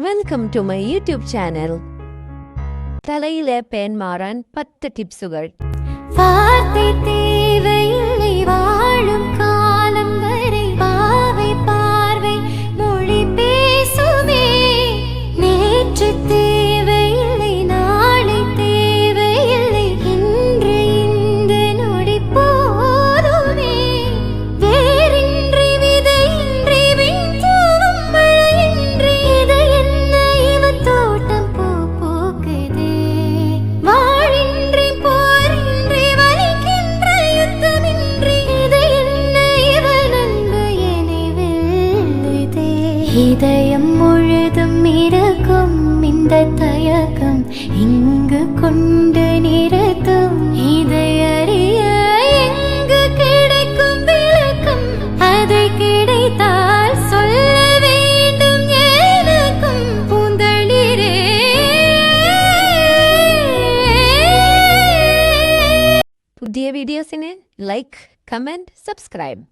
welcome to my YouTube channel തലയിലെ പേൻ മാറാൻ പത്ത് ടിപ്സുകൾ இதயம் முழுதும் இருக்கும் இந்த தயக்கம் இங்கு கொண்டு நிறுத்தும் இதை அறிய எங்கு கிடைக்கும் விளக்கம் அதை கிடைத்தால் சொல்ல வேண்டும் எனக்கும் பூந்தளிரே പുതിയ വീഡിയോസിന് ലൈക്ക് കമൻറ്റ് സബ്സ്ക്രൈബ്